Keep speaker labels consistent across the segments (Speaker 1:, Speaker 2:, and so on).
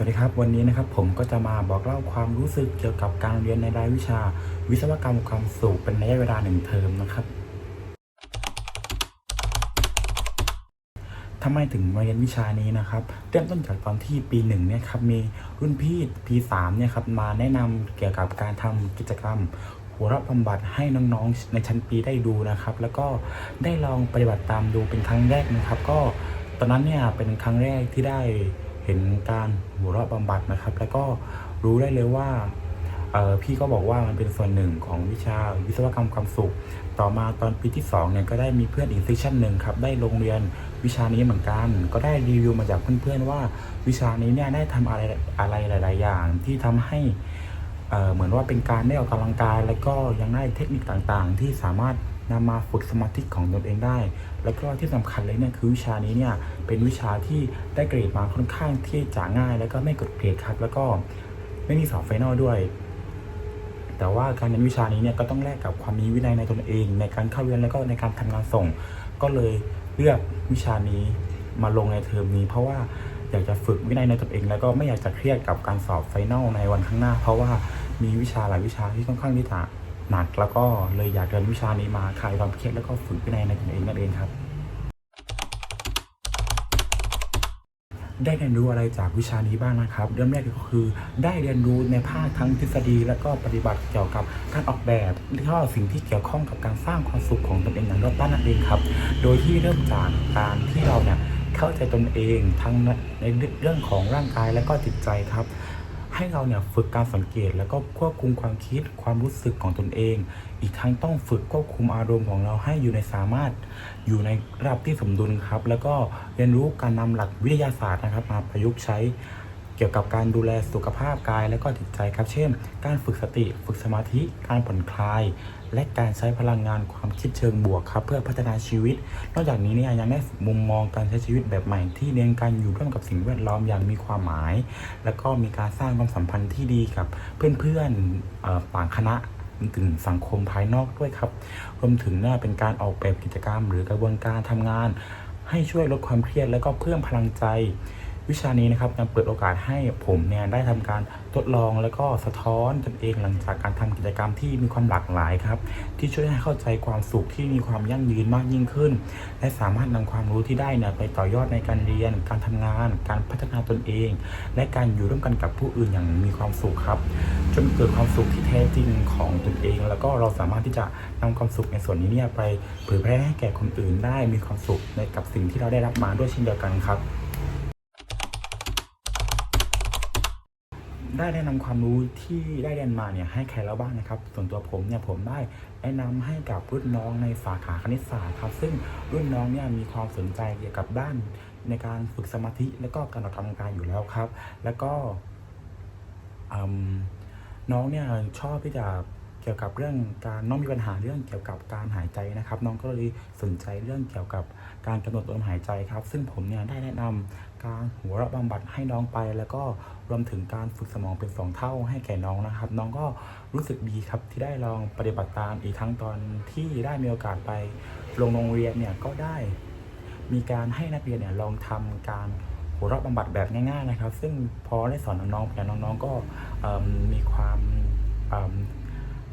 Speaker 1: วัสดีครับวันนี้นะครับผมก็จะมาบอกเล่าความรู้สึกเกี่ยวกับการเรียนในรายวิชา วิศวกรรมความสุขเป็นระยะเวลาหนึ่งเทอมนะครับทำไมถึงมาเรียนวิชานี้นะครับเริ่มต้นจากตอนที่ปีหนึ่งเนี่ยครับมีรุ่นพี่ปีสามเนี่ยครับมาแนะนำเกี่ยวกับการทำกิจกรรม หัวเราะบำบัดให้น้องๆในชั้นปีได้ดูนะครับ แล้วก็ได้ลองปฏิบัติตามดูเป็นครั้งแรกนะครับ ก็ตอนนั้นเนี่ยเป็นครั้งแรกที่ได้ เห็นการหัวเราะบำบัดนะครับ แล้วก็รู้ได้เลยว่าพี่ก็บอกว่ามันเป็นส่วนหนึ่งของวิชาวิศวกรรมความสุข ต่อมาตอนปีที่2เนี่ยก็ได้มีเพื่อนอีกเซสชันหนึ่งครับได้ลงเรียนวิชานี้เหมือนกัน ก็ได้รีวิวมาจากเพื่อนๆว่าวิชานี้เนี่ยได้ทำอะไรอะไรหลาย ๆ อย่าง ที่ทำให้เอ่อเหมือนว่าเป็นการได้ออกกำลังกาย แล้วก็ยังได้เทคนิคต่างๆ ที่สามารถ นำมาฝึกสมาธิของตนเองได้ แล้วก็ที่สำคัญเลยเนี่ยคือวิชานี้เนี่ยเป็นวิชาที่ได้เกรดมาค่อนข้างที่จะง่าย แล้วก็ไม่กดเกรดครับ แล้วก็ไม่มีสอบไฟนอลด้วย แต่ว่าการเรียนวิชานี้เนี่ยก็ต้องแลกกับความมีวินัยในตนเอง ในการเข้าเรียนแล้วก็ในการทำงานส่ง ก็เลยเลือกวิชานี้มาลงในเทอมนี้ เพราะว่าอยากจะฝึกวินัยในตนเองแล้วก็ไม่อยากจะเครียดกับการสอบไฟนอลในวันข้างหน้า เพราะว่ามีวิชาหลายวิชาที่ค่อนข้างที่จะ หนักแล้วก็เลยอยากเรียนวิชานี้มาคลายความเครียดแล้วก็ฝึกวินัยในตนเองนั่นเองครับ ได้เรียนรู้อะไรจากวิชานี้บ้างนะครับ เริ่มแรกก็คือ ได้เรียนรู้ในภาคทั้งทฤษฎี และก็ปฏิบัติเกี่ยวกับการออกแบบและก็สิ่งที่เกี่ยวข้องกับการสร้างความสุขของตนเองอย่างรอบด้านนั่นเองครับ โดยที่เริ่มจากการที่เราเนี่ยเข้าใจตนเองทั้งในเรื่องของร่างกายและก็จิตใจครับ ให้เราเนี่ยฝึกการสังเกตแล้วก็ควบคุมความคิดความรู้สึกของตนเอง อีกทั้งต้องฝึกควบคุมอารมณ์ของเราให้อยู่ในสามารถอยู่ในระดับที่สมดุลครับ แล้วก็เรียนรู้การนำหลักวิทยาศาสตร์นะครับมาประยุกต์ใช้ เกี่ยวกับการดูแลสุขภาพกายและก็จิตใจครับ เช่น การฝึกสติ ฝึกสมาธิ การผ่อนคลาย และการใช้พลังงานความคิดเชิงบวกครับ เพื่อพัฒนาชีวิต นอกจากนี้เนี่ยยังได้มุมมองการใช้ชีวิตแบบใหม่ ที่เน้นการอยู่ร่วมกับสิ่งแวดล้อมอย่างมีความหมาย แล้วก็มีการสร้างความสัมพันธ์ที่ดีกับเพื่อนๆต่างคณะถึงสังคมภายนอกด้วยครับ รวมถึงเนี่ยเป็นการออกแบบกิจกรรม หรือกระบวนการทำงาน ให้ช่วยลดความเครียดและก็เพิ่มพลังใจ วิชานี้นะครับยังเปิดโอกาสให้ผมเนี่ยได้ทำการทดลองแล้วก็สะท้อนตนเองหลังจากการทำกิจกรรมที่มีความหลากหลายครับที่ช่วยให้เข้าใจความสุขที่มีความยั่งยืนมากยิ่งขึ้น และสามารถนำความรู้ที่ได้เนี่ยไปต่อยอดในการเรียน การทำงาน การพัฒนาตนเอง และการอยู่ร่วมกันกับผู้อื่นอย่างมีความสุขครับจนเกิดความสุขที่แท้จริงของตนเอง แล้วก็เราสามารถที่จะนำความสุขในส่วนนี้เนี่ยไปเผยแพร่ให้แก่คนอื่นได้มีความสุขในกับสิ่งที่เราได้รับมาด้วยเช่นเดียวกันครับ ได้แนะนำความรู้ที่ได้เรียนมาเนี่ยให้ใครแล้วบ้างนะครับ ส่วนตัวผมเนี่ยผมได้แนะนำให้กับรุ่นน้องในสาขาคณิตศาสตร์ครับ ซึ่งรุ่นน้องเนี่ยมีความสนใจเกี่ยวกับด้านในการฝึกสมาธิและก็การออกกำลังกายอยู่แล้วครับ แล้วก็น้องเนี่ยชอบที่จะ เกี่ยวกับเรื่องการน้องมีปัญหาเรื่องเกี่ยวกับการหายใจนะครับ น้องก็เลยสนใจเรื่องเกี่ยวกับการกำหนดลมหายใจครับ ซึ่งผมเนี่ยได้แนะนำการหัวเราะบำบัดให้น้องไป แล้วก็รวมถึงการฝึกสมองเป็นสองเท่าให้แก่น้องนะครับ น้องก็รู้สึกดีครับที่ได้ลองปฏิบัติตามอีกทั้งตอนที่ได้มีโอกาสไปลงโรงเรียนเนี่ยก็ได้ มีการให้นักเรียนเนี่ยลองทำการหัวเราะบำบัดแบบง่ายๆนะครับ ซึ่งพอได้สอนน้องๆไปแล้วน้องๆก็มีความ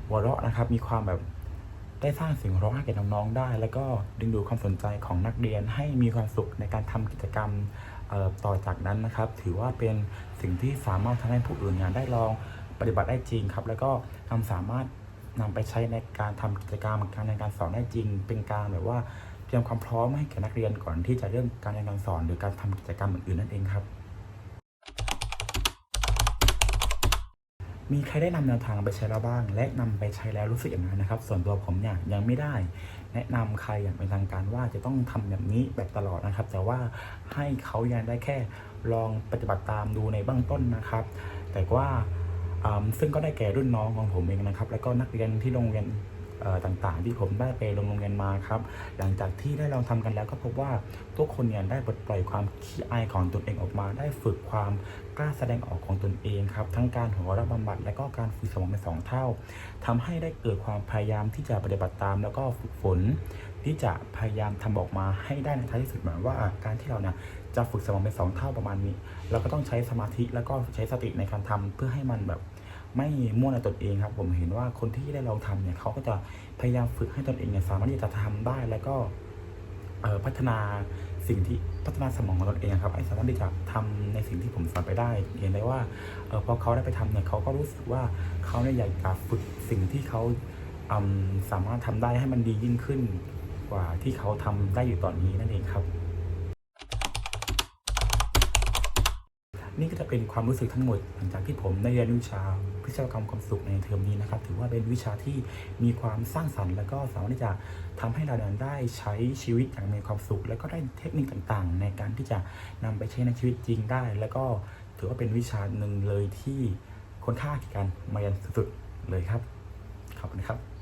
Speaker 1: หัวเราะนะครับ มีความแบบได้สร้างเสียงหัวเราะให้แก่น้องๆได้ แล้วก็ดึงดูดความสนใจของนักเรียนให้มีความสุขในการทำกิจกรรมต่อจากนั้นนะครับ ถือว่าเป็นสิ่งที่สามารถทำให้ผู้อื่นเนี่ยได้ลองปฏิบัติได้จริงครับ แล้วก็ทำสามารถนำไปใช้ในการทำกิจกรรมการในการสอนได้จริง เป็นการแบบว่าเตรียมความพร้อมให้แก่นักเรียนก่อนที่จะเริ่มการเรียนการสอน หรือการทำกิจกรรมอื่นๆนั่นเองครับ มีใครได้นำแนวทางไปใช้แล้วบ้าง และนำไปใช้แล้วรู้สึกอย่างไรนะครับ ส่วนตัวผมเนี่ยยังไม่ได้ แนะนำใครอย่างเป็นทางการว่าจะต้องทำแบบนี้แบบตลอดนะครับ แต่ว่าให้เขายังได้แค่ลองปฏิบัติตามดูในเบื้องต้นนะครับ แต่ว่าซึ่งก็ได้แก่รุ่นน้องของผมเองนะครับ แล้วก็นักเรียนที่โรงเรียน ต่างๆ ที่ผมได้ไปโรงเรียนมาครับ หลังจากที่ได้ลองทำกันแล้วก็พบว่าทุกคนเนี่ยได้ปลดปล่อยความขี้อายของตนเองออกมา ได้ฝึกความกล้าแสดงออกของตนเองครับ ทั้งการหัวเราะบำบัดและก็การฝึกสมองเป็นสองเท่าทำให้ได้เกิดความพยายามที่จะปฏิบัติตาม แล้วก็ฝึกฝน ที่จะพยายามทำออกมาให้ได้ในท้ายที่สุดหมายว่าการที่เราเนี่ยจะฝึกสมองเป็นสองเท่าประมาณนี้ เราก็ต้องใช้สมาธิแล้วก็ใช้สติในการทำเพื่อให้มันแบบ ไม่มั่วในตนเองครับ ผมเห็นว่าคนที่ได้ลองทำเนี่ยเขาก็จะพยายามฝึกให้ตนเองเนี่ยสามารถที่จะทำได้แล้วก็เพัฒนาสิ่งที่พัฒนาสมองของตนเองครับให้สามารถที่จะทำในสิ่งที่ผมสอนไปได้ เห็นได้ว่าเพอเขาได้ไปทำเนี่ยเขาก็รู้สึกว่าเขาเนี่ยอยากจะฝึกสิ่งที่เขาสามารถทำได้ให้มันดียิ่งขึ้นกว่าที่เขาทำได้อยู่ตอนนี้นั่นเองครับ นี่ก็จะเป็นความรู้สึกทั้งหมดหลังจากที่ผมได้เรียนวิชา พิศวกรรมความสุขในเทอมนี้นะครับ ถือว่าเป็นวิชาที่มีความสร้างสรรค์ และก็สามารถที่จะทำให้เราเได้ใช้ชีวิตอย่างมีความสุข และก็ได้เทคนิคต่างๆ ในการที่จะนำไปใช้ในชีวิตจริงได้ แล้วก็ถือว่าเป็นวิชาหนึ่งเลยที่คนค่าแก่การมายันสุดๆเลยครับขอบคุณครับ